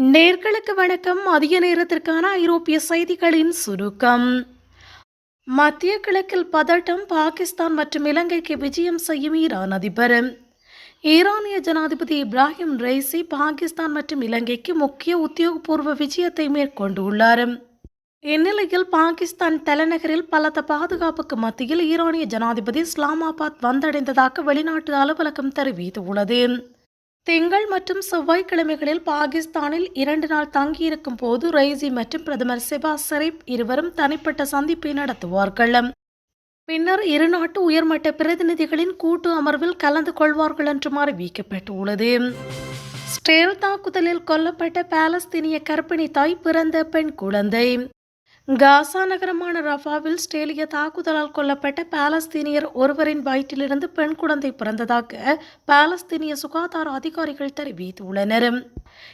நேர்களுக்கு வணக்கம். மதிய நேரத்திற்கான ஐரோப்பிய செய்திகளின் சுருக்கம். மத்திய கிழக்கில் பதட்டம் பாகிஸ்தான் மற்றும் இலங்கைக்கு விஜயம் செய்யும் ஈரான் அதிபர். ஈரானிய ஜனாதிபதி இப்ராஹிம் ரைசி பாகிஸ்தான் மற்றும் இலங்கைக்கு முக்கிய உத்தியோகபூர்வ விஜயத்தை மேற்கொண்டுள்ளார். இந்நிலையில் பாகிஸ்தான் தலைநகரில் பலத்த பாதுகாப்புக்கு மத்தியில் ஈரானிய ஜனாதிபதி இஸ்லாமாபாத் வந்தடைந்ததாக வெளிநாட்டு அலுவலகம் தெரிவித்துள்ளது. திங்கள் மற்றும் செவ்வாய்க்கிழமைகளில் பாகிஸ்தானில் இரண்டு நாள் தங்கியிருக்கும் போது ரைசி மற்றும் பிரதமர் சிபா ஷெரீப் இருவரும் தனிப்பட்ட சந்திப்பை நடத்துவார்கள். பின்னர் இரு நாட்டு உயர்மட்ட பிரதிநிதிகளின் கூட்டு அமர்வில் கலந்து கொள்வார்கள் என்றும் அறிவிக்கப்பட்டுள்ளது. ஸ்டேல் தாக்குதலில் கொல்லப்பட்ட பாலஸ்தீனிய கர்ப்பிணி தாய் பிறந்த பெண் குழந்தை. காசா நகரமான ரஃபாவில் ஸ்டேலிய தாக்குதலால் கொல்லப்பட்ட பாலஸ்தீனியர் ஒருவரின் வயிற்றிலிருந்து பெண் குழந்தை பிறந்ததாக பாலஸ்தீனிய சுகாதார அதிகாரிகள் தெரிவித்துள்ளனர்.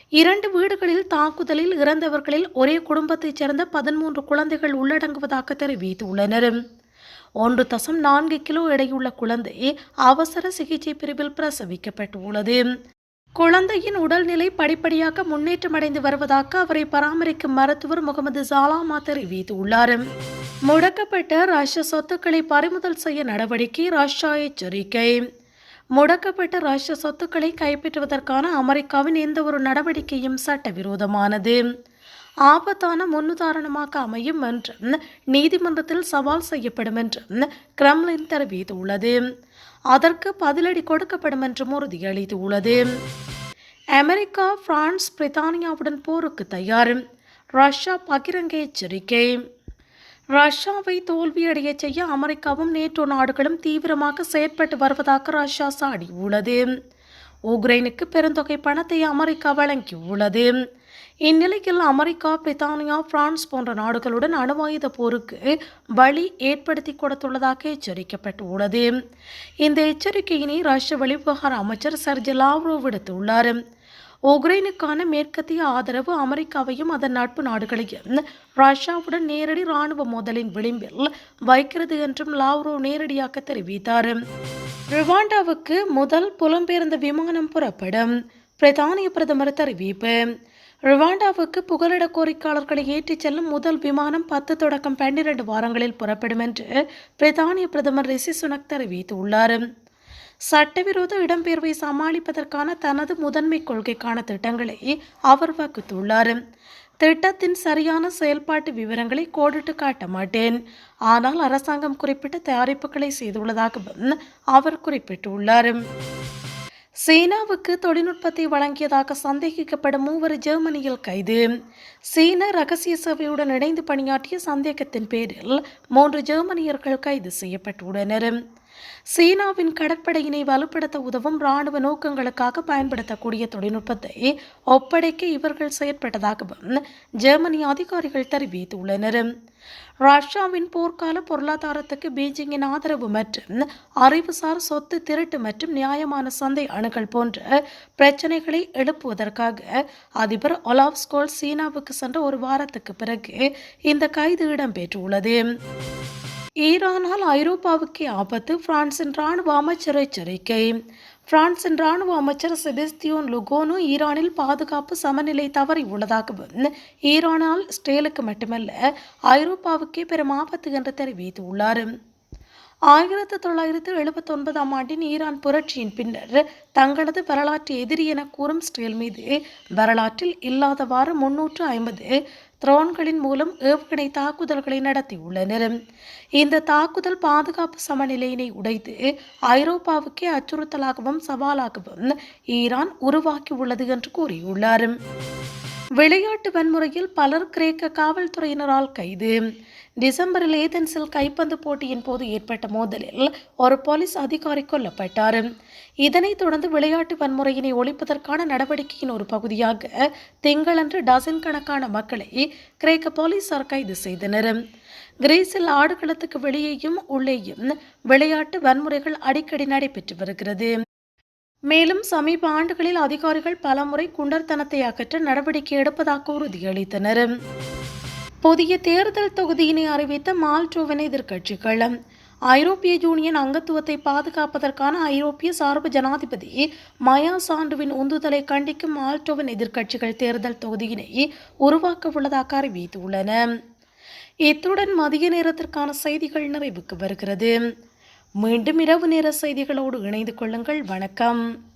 இரண்டு வீடுகளில் தாக்குதலில் இறந்தவர்களில் ஒரே குடும்பத்தைச் சேர்ந்த பதிமூன்று குழந்தைகள் உள்ளடங்குவதாக தெரிவித்துள்ளனர். ஒன்று தசம் நான்கு கிலோ எடையுள்ள குழந்தை அவசர சிகிச்சை பிரிவில் பிரசவிக்கப்பட்டுள்ளது. குழந்தையின் உடல்நிலை படிப்படியாக முன்னேற்றமடைந்து வருவதாக அவரை பராமரிக்கும் மருத்துவர் முகமது ஜாலாமா தெரிவித்துள்ளார். முடக்கப்பட்ட ரஷ்ய சொத்துக்களை பறிமுதல் செய்ய நடவடிக்கை ரஷ்யா எச்சரிக்கை. முடக்கப்பட்ட ரஷ்ய சொத்துக்களை கைப்பற்றுவதற்கான அமெரிக்காவின் எந்த ஒரு நடவடிக்கையும் சட்டவிரோதமானது. ஆபத்தான முன்னுதாரணமாக அமையும் என்றும் நீதிமன்றத்தில் சவால் செய்யப்படும் என்றும் கிரெம்லின் தெரிவித்துள்ளது. அதற்கு பதிலடி கொடுக்கப்படும் என்றும் உறுதியளித்துள்ளது அமெரிக்கா பிரான்ஸ் பிரித்தானியாவுடன் போருக்கு தயார். ரஷ்யா பகிரங்க எச்சரிக்கை. ரஷ்யாவை தோல்வியடைய செய்ய அமெரிக்காவும் நேட்டோ நாடுகளும் தீவிரமாக செயற்பட்டு வருவதாக ரஷ்யா சாடியுள்ளது. உக்ரைனுக்கு பெருந்தொகை பணத்தை அமெரிக்கா வழங்கியுள்ளது. இந்நிலையில் அமெரிக்கா பிரித்தானியா பிரான்ஸ் போன்ற நாடுகளுடன் அணுவாயுத போருக்கு வழி ஏற்படுத்தி கொடுத்துள்ளதாக எச்சரிக்கப்பட்டுள்ளது. இந்த எச்சரிக்கையினை ரஷ்ய வெளிவிவகார அமைச்சர் சர்ஜி லாவ்ரோ விடுத்துள்ளார். உக்ரைனுக்கான மேற்கத்திய ஆதரவு அமெரிக்காவையும் அதன் நட்பு நாடுகளையும் ரஷ்யாவுடன் நேரடி ராணுவ மோதலின் விளிம்பில் வைக்கிறது என்றும் லாவ்ரோ நேரடியாக தெரிவித்தார். ருவாண்டாவுக்கு முதல் புலம்பெயர்ந்த விமானம் புறப்படும். பிரதானிய பிரதமர் தெரிவிப்பு. ருவாண்டாவுக்கு புகலிட கோரிக்கையாளர்களை ஏற்றிச் செல்லும் முதல் விமானம் பத்து தொடக்கம் பன்னிரண்டு வாரங்களில் புறப்படும் என்று பிரித்தானிய பிரதமர் ரிஷி சுனக் தெரிவித்துள்ளார். சட்டவிரோத இடம்பெயர்வை சமாளிப்பதற்கான தனது முதன்மை கொள்கைக்கான திட்டங்களை அவர் வகுத்துள்ளார். திட்டத்தின் சரியான செயல்பாட்டு விவரங்களை கோடிட்டு காட்ட மாட்டேன். ஆனால் அரசாங்கம் குறிப்பிட்ட தயாரிப்புகளை செய்துள்ளதாகவும் அவர் குறிப்பிட்டுள்ளார். சீனாவுக்கு தொழில்நுட்பத்தை வழங்கியதாக சந்தேகிக்கப்படும் மூவர் ஜெர்மனியில் கைது. சீன ரகசிய சேவையுடன் இணைந்து பணியாற்றிய சந்தேகத்தின் பேரில் மூன்று ஜெர்மனியர்கள் கைது செய்யப்பட்டுள்ளனர். சீனாவின் கடற்படையினை வலுப்படுத்த உதவும் இராணுவ நோக்கங்களுக்காக பயன்படுத்தக்கூடிய தொழில்நுட்பத்தை ஒப்படைக்க இவர்கள் செயற்பட்டதாகவும் ஜெர்மனி அதிகாரிகள் தெரிவித்துள்ளனர். ரஷ்யாவின் போர்க்கால பொருளாதாரத்துக்கு பீஜிங்கின் ஆதரவு மற்றும் அறிவுசார் சொத்து திருட்டு மற்றும் நியாயமான சந்தை அணுகல் போன்ற பிரச்சனைகளை எழுப்புவதற்காக அதிபர் ஒலாவ்ஸ்கோல் சீனாவுக்கு சென்ற ஒரு வாரத்துக்கு பிறகு இந்த கைது இடம்பெற்றுள்ளது. ஈரானால் ஐரோப்பாவுக்கே ஆபத்து பிரான்சின் ராணுவ அமைச்சர் எச்சரிக்கை பிரான்சின் ராணுவ அமைச்சர் செபஸ்தியோன் லுகோனு ஈரானில் பாதுகாப்பு சமநிலை தவறி உள்ளதாகவும் ஈரானால் ஸ்டேலுக்கு மட்டுமல்ல ஐரோப்பாவுக்கே பெரும் ஆபத்து என்று தெரிவித்துள்ளார். ஆயிரத்தி தொள்ளாயிரத்தி எழுபத்தி ஒன்பதாம் ஆண்டின் ஈரான் புரட்சியின் பின்னர் தங்களது வரலாற்று எதிரி என கூறும் ஸ்டேல் மீது வரலாற்றில் இல்லாதவாறு முன்னூற்று ஐம்பது த்ரோன்களின் மூலம் ஏவுகணை தாக்குதல்களை நடத்தியுள்ளனர். இந்த தாக்குதல் பாதுகாப்பு சமநிலையினை உடைத்து ஐரோப்பாவுக்கே அச்சுறுத்தலாகவும் சவாலாகவும் ஈரான் உருவாக்கியுள்ளது என்று கூறியுள்ளார். விளையாட்டு வன்முறையில் பலர் கிரேக்க காவல்துறையினரால் கைது. டிசம்பரில் ஏதென்ஸில் கைப்பந்து போட்டியின் போது ஏற்பட்ட மோதலில் ஒரு போலீஸ் அதிகாரி கொல்லப்பட்டார். இதனைத் தொடர்ந்து விளையாட்டு வன்முறையினை ஒழிப்பதற்கான நடவடிக்கையின் ஒரு பகுதியாக திங்களன்று டசன் கணக்கான மக்களை கிரேக்க போலீசார் கைது செய்தனர். கிரீஸில் ஆடுகளத்துக்கு வெளியேயும் உள்ளேயும் விளையாட்டு வன்முறைகள் அடிக்கடி நடைபெற்று வருகிறது. மேலும் சமீப ஆண்டுகளில் அதிகாரிகள் பலமுறை குண்டர்தனத்தை அகற்ற நடவடிக்கை எடுப்பதாக உறுதியளித்தனர். புதிய தேர்தல் தொகுதியினை அறிவித்த மால்டோவின் எதிர்க்கட்சிகள் ஐரோப்பிய யூனியன் அங்கத்துவத்தை பாதுகாப்பதற்கான ஐரோப்பிய சார்பு ஜனாதிபதி மயா சாண்டுவின் உந்துதலை கண்டிக்கும் மால்டோவின் எதிர்க்கட்சிகள் தேர்தல் தொகுதியினை உருவாக்க உள்ளதாக அறிவித்துள்ளன. இத்துடன் மதிய நேரத்திற்கான செய்திகள் நிறைவுக்கு வருகிறது. மீண்டும் இரவு நேர செய்திகளோடு இணைந்து கொள்ளுங்கள். வணக்கம்.